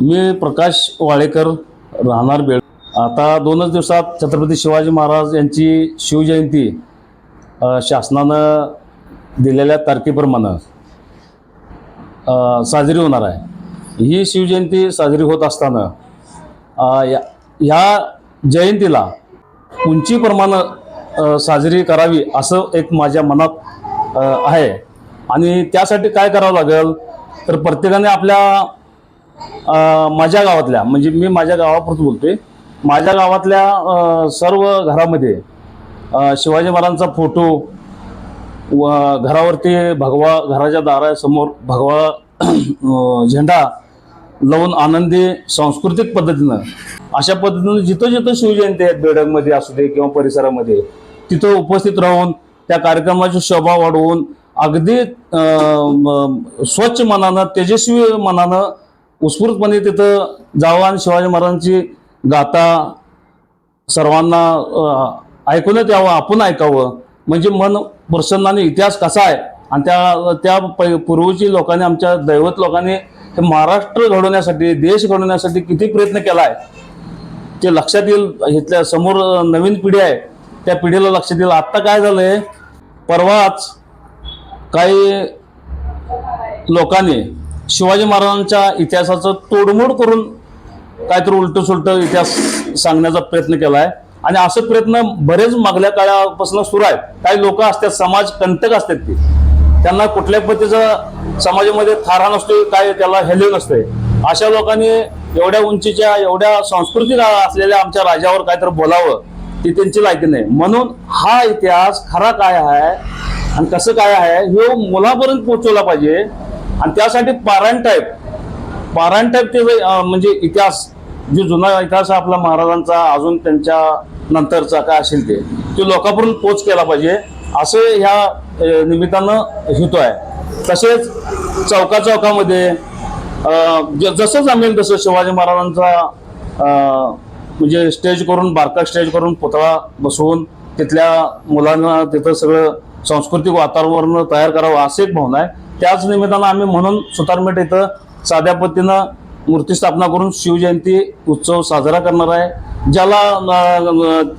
मी प्रकाश वाळेकर राहणार बेळ. आता दोनच दिवसात छत्रपती शिवाजी महाराज यांची शिवजयंती शासनानं दिलेल्या तारखेप्रमाणे साजरी होणार आहे. ही शिवजयंती साजरी होत असताना या ह्या जयंतीला उंचीप्रमाणे साजरी करावी असं एक माझ्या मनात आहे. आणि त्यासाठी काय करावं लागेल? तर प्रत्येकाने आपल्या माझ्या गावातल्या म्हणजे मी माझ्या गावापुरतं बोलतोय. माझ्या गावातल्या सर्व घरामध्ये शिवाजी महाराजांचा फोटो व घरावरती भगवा घराच्या दारासमोर भगवा झेंडा लावून आनंदी सांस्कृतिक पद्धतीनं अशा पद्धतीनं जिथं जिथं शिवजयंती आहेत बेडगमध्ये असू दे किंवा परिसरामध्ये तिथं उपस्थित राहून त्या कार्यक्रमाची शोभा वाढवून अगदी स्वच्छ मनानं तेजस्वी मनानं उत्स्फूर्तपणे तिथं जावं आणि शिवाजी महाराजांची गाथा सर्वांना ऐकूनच यावं आपण ऐकावं. म्हणजे मन प्रसन्न आणि इतिहास कसा आहे? आणि त्या त्या पै- पूर्वीची लोकांनी आमच्या दैवत लोकांनी महाराष्ट्र घडवण्यासाठी देश घडवण्यासाठी किती प्रयत्न केला आहे ते लक्षात येईल इथल्या समोर नवीन पिढी आहे. त्या पिढीला लक्षात येईल. आत्ता काय झालंय? परवाच काही लोकांनी शिवाजी महाराजांच्या इतिहासाचं तोडमोड करून काहीतरी उलट सुलट इतिहास सांगण्याचा प्रयत्न केला आहे आणि असं प्रयत्न बरेच मागल्या काळापासून सुरू आहेत. काही लोक असतात समाज कंटक असतात ते. त्यांना कुठल्या पद्धतीचा समाजामध्ये थारा नसतोय काय त्याला हेल्यू नसतंय. अशा लोकांनी एवढ्या उंचीच्या एवढ्या सांस्कृतिक असलेल्या आमच्या राजावर काहीतरी बोलावं ती त्यांची लायकी नाही. म्हणून हा इतिहास खरा काय आहे आणि कसं काय आहे हे मुलापर्यंत पोहोचवला पाहिजे. आणि त्यासाठी पारायण टाईप पारायण टाईप ते म्हणजे इतिहास जो जुना इतिहास आहे आपला महाराजांचा अजून त्यांच्या नंतरचा काय असेल ते तो लोकांपर्यंत पोच केला पाहिजे. असं ह्या निमित्तानं हेतू आहे. तसेच चौका चौकामध्ये ज- जसं जमेल तसं शिवाजी महाराजांचा म्हणजे स्टेज करून बारका स्टेज करून पुतळा बसवून तिथल्या मुलांना तिथं सगळं सांस्कृतिक वातावरण तयार करावं असे एक भावना आहे. त्याच निमित्तानं आम्ही म्हणून सुतारमेट इथं साध्या पद्धतीनं मूर्ती स्थापना करून शिवजयंती उत्सव साजरा करणार आहे. ज्याला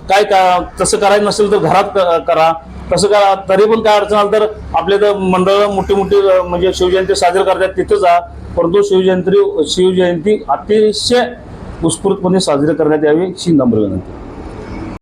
काय का तसं करायचं नसेल तर घरात क- करा. तसं करा तरी पण काय अडचण आलं तर आपले तर मंडळ मोठी मोठी म्हणजे शिवजयंती साजरी करतात तिथे जा. परंतु शिवजयंती शिवजयंती अतिशय उत्स्फूर्तपणे साजरी करण्यात यावी ही नम्र विनंती.